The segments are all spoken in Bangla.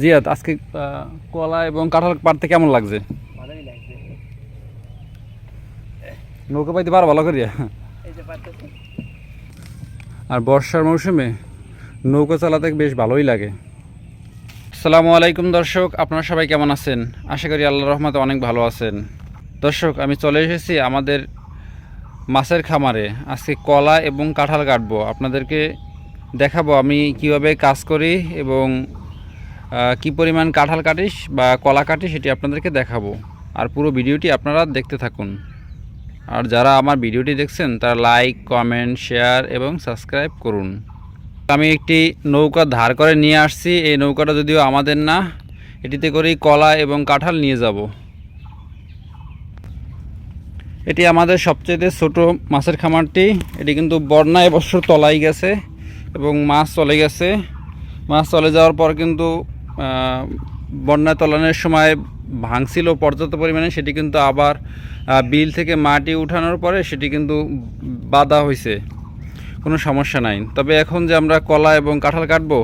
জিয়াদ আজকে কলা এবং কাঁঠাল পাড়তে কেমন লাগছে? নৌকা পাইতে পারো ভালো করিয়া? আর বর্ষার মৌসুমে নৌকা চালাতে বেশ ভালোই লাগে। সালামু আলাইকুম দর্শক আপনারা সবাই কেমন আছেন? আশা করি আল্লাহ রহমতে অনেক ভালো আছেন। দর্শক আমি চলে এসেছি আমাদের মাছের খামারে। আজকে কলা এবং কাঁঠাল কাটবো। আপনাদেরকে দেখাবো আমি কীভাবে কাজ করি এবং কি পরিমাণ কাঁঠাল কাটিস বা কলা কাটি সেটি আপনাদেরকে দেখাবো। আর পুরো ভিডিওটি আপনারা দেখতে থাকুন। আর যারা আমার ভিডিওটি দেখছেন, তারা লাইক, কমেন্ট, শেয়ার এবং সাবস্ক্রাইব করুন। আমি একটি নৌকা ধার করে নিয়ে আসছি। এই নৌকাটা যদিও আমাদের না, এটিতে করেই কলা এবং কাঁঠাল নিয়ে যাব। এটি আমাদের সবচেয়ে ছোট মাছের খামারটি। এটি কিন্তু বন্যা এবছর তলাই গেছে এবং মাছ চলে গেছে। মাছ চলে যাওয়ার পর কিন্তু বন্যা তলানোর সময় ভাঙছিল পর্যাপ্ত পরিমাণে, সেটি কিন্তু আবার বিল থেকে মাটি উঠানোর পরে সেটি কিন্তু বাধা হয়েছে কোনো সমস্যা নাই। তবে এখন যে আমরা কলা এবং কাঁঠাল কাটবো,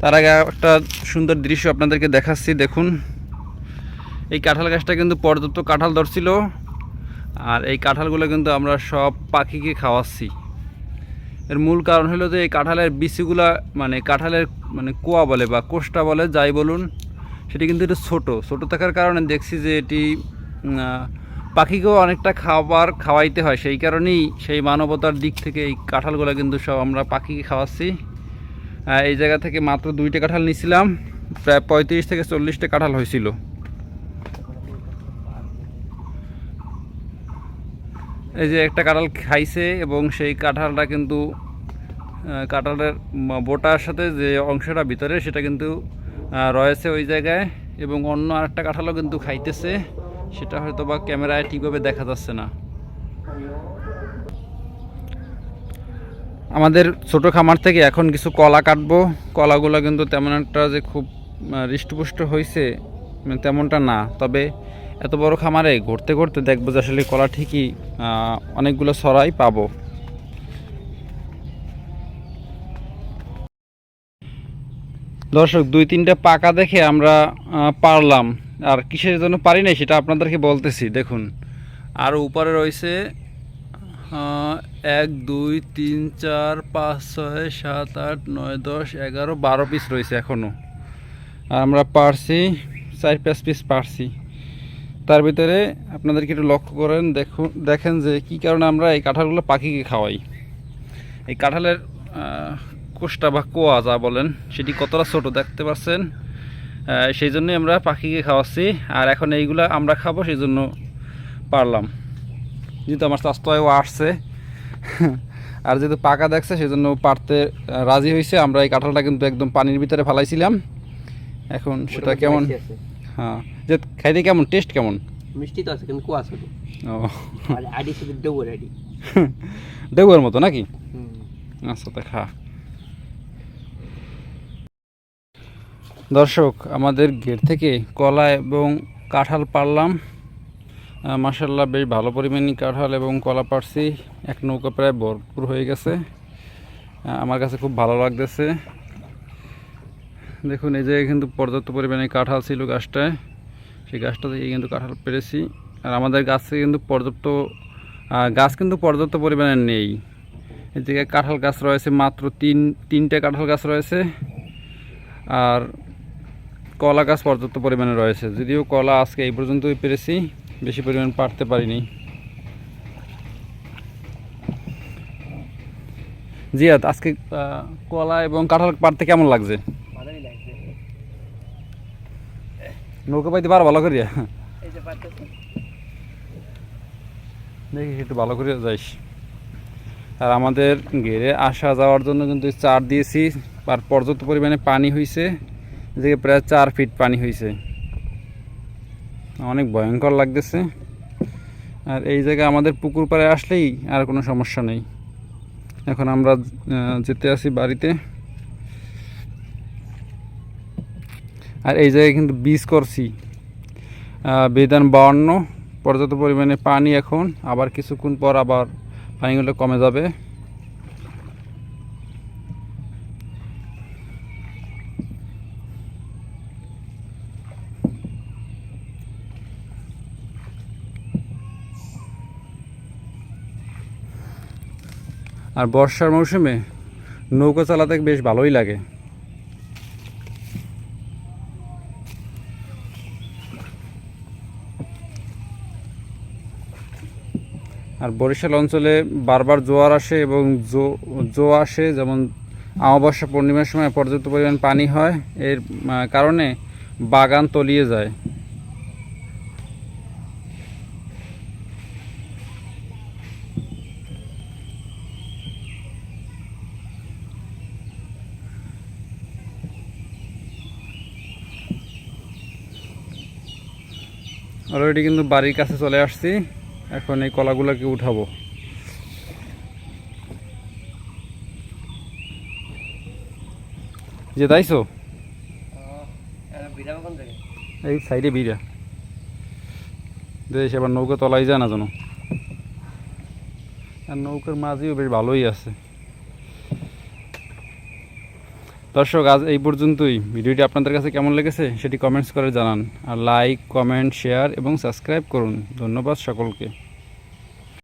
তার আগে একটা সুন্দর দৃশ্য আপনাদেরকে দেখাচ্ছি, দেখুন। এই কাঁঠাল গাছটা কিন্তু পর্যাপ্ত কাঁঠাল ধরছিল, আর এই কাঁঠালগুলো কিন্তু আমরা সব পাখিকে খাওয়াচ্ছি। এর মূল কারণ হলো যে এই কাঁঠালের বিচিগুলা মানে কাঁঠালের মানে কোয়া বলে বা কোষ্টা বলে, যাই বলুন, সেটি কিন্তু একটু ছোটো। ছোটো থাকার কারণে দেখছি যে এটি পাখিকেও অনেকটা খাবার খাওয়াইতে হয়। সেই কারণেই সেই মানবতার দিক থেকে এই কাঁঠালগুলো কিন্তু সব আমরা পাখিকে খাওয়াচ্ছি। এই জায়গা থেকে মাত্র দুইটা কাঁঠাল নিয়েছিলাম। প্রায় পঁয়ত্রিশ থেকে চল্লিশটা কাঁঠাল হয়েছিল। এই যে একটা কাঁঠাল খাইছে এবং সেই কাঁঠালটা কিন্তু কাঁঠালের বোটার সাথে যে অংশটা ভিতরে, সেটা কিন্তু রয়েছে ওই জায়গায়। এবং অন্য আরেকটা কাঁঠালও কিন্তু খাইতেছে। সেটা হয়তো বা ক্যামেরায় ঠিকভাবে দেখা যাচ্ছে না। আমাদের ছোট খামার থেকে এখন কিছু কলা কাটবো। কলাগুলো কিন্তু তেমন একটা যে খুব হৃষ্টপুষ্ট হয়েছে মানে তেমনটা না। তবে এত বড় খামারে ঘুরতে ঘুরতে দেখব যে আসলে কলা ঠিকই অনেকগুলো সরাই পাবো। দর্শক, দুই তিনটা পাকা দেখে আমরা পারলাম। আর কিসের জন্য পারি নাই সেটা আপনাদেরকে বলতেছি, দেখুন। আর উপরে রয়েছে এক, দুই, তিন, চার, পাঁচ, ছয়, সাত, আট, নয়, দশ, এগারো, বারো পিস রয়েছে এখনও আর আমরা পারছি, চার, পাঁচ পিস পারছি। তার ভিতরে আপনাদেরকে একটু লক্ষ্য করেন, দেখুন, দেখেন যে কী কারণে আমরা এই কাঁঠালগুলো পাখিকে খাওয়াই। এই কাঁঠালের কোষ্টা বা কোয়া যা বলেন সেটি কতটা ছোট দেখতে পাচ্ছেন? সেই জন্যই আমরা পাখিকে খাওয়াচ্ছি আর এখন এইগুলা আমরা খাব সেই জন্য পারলাম। যেহেতু আমার স্বাস্থ্যও আসছে আর যেহেতু পাকা দেখছে সেই জন্য পারতে রাজি হয়েছে। আমরা এই কাঁঠালটা কিন্তু একদম পানির ভিতরে ফেলাইছিলাম। এখন সেটা কেমন? হ্যাঁ। যে খাইতে কেমন? টেস্ট কেমন? মিষ্টি তো আছে কিন্তু কুয়া ছোট। ও। আর আইডি শুধু ডবল আইডি ডেউয়ের মতো নাকি? আচ্ছা তা দর্শক, আমাদের গেট থেকে কলা এবং কাঁঠাল পারলাম মাসাল্লাহ বেশ ভালো পরিমাণে কাঁঠাল এবং কলা পারছি এক নৌকা প্রায় ভরপুর হয়ে গেছে। আমার কাছে খুব ভালো লাগতেছে। দেখুন, এই জায়গায় কিন্তু পর্যাপ্ত পরিমাণে কাঁঠাল ছিল গাছটায়। সেই গাছটা থেকে কিন্তু কাঁঠাল পেরেছি। আর আমাদের গাছ কিন্তু পর্যাপ্ত গাছ কিন্তু পর্যাপ্ত পরিমাণে নেই। এই জায়গায় কাঁঠাল গাছ রয়েছে মাত্র তিন, তিনটে কাঁঠাল গাছ রয়েছে। আর কলা গাছ পর্যাপ্ত পরিমাণে রয়েছে। যদিও কলা আজকে এই পর্যন্তই পেরেছি বেশি পরিমাণ পারতে পারিনি। জিয়াদ আজকে কলা এবং কাঁঠাল পারতে কেমন লাগছে? নৌকা পাইতে পারো ভালো করিয়া? দেখি একটু ভালো করে যাইস। আর আমাদের ঘেরে আসা যাওয়ার জন্য কিন্তু চার দিয়েছি আর পর্যাপ্ত পরিমাণে পানি হয়েছে এদিকে প্রায় চার ফিট পানি হয়েছে অনেক ভয়ঙ্কর লাগতেছে। আর এই জায়গায় আমাদের পুকুর পাড়ে আসলেই আর কোনো সমস্যা নেই। এখন আমরা যেতে আসি বাড়িতে। আর এই জায়গায় কিন্তু বীজ করছি। বেদান বাউন্ন, পর্যাপ্ত পরিমাণে পানি এখন, আবার কিছুক্ষণ পর আবার পানিগুলো কমে যাবে। আর বর্ষার মৌসুমে নৌকা চালাতে বেশ ভালোই লাগে। আর বরিশাল অঞ্চলে বারবার জোয়ার আসে এবং জো জো আসে, যেমন অমাবস্যা পূর্ণিমার সময় পর্যাপ্ত পরিমাণ পানি হয়, এর কারণে বাগান তলিয়ে যায়। অলরেডি কিন্তু বাড়ির কাছে চলে আসছি। এখন এই কলাগুলোকে উঠাবো। যে তাইছো এই সাইডে বিড়া। দেশ, এবার নৌকা তলাই যায় না জানো আর নৌকার মাঝেও বেশ ভালোই আছে। দর্শক, আজ এই পর্যন্তই। ভিডিওটি আপনাদের কাছে কেমন লেগেছে সেটি কমেন্টস করে জানান। আর লাইক, কমেন্ট, শেয়ার এবং সাবস্ক্রাইব করুন। ধন্যবাদ সকলকে।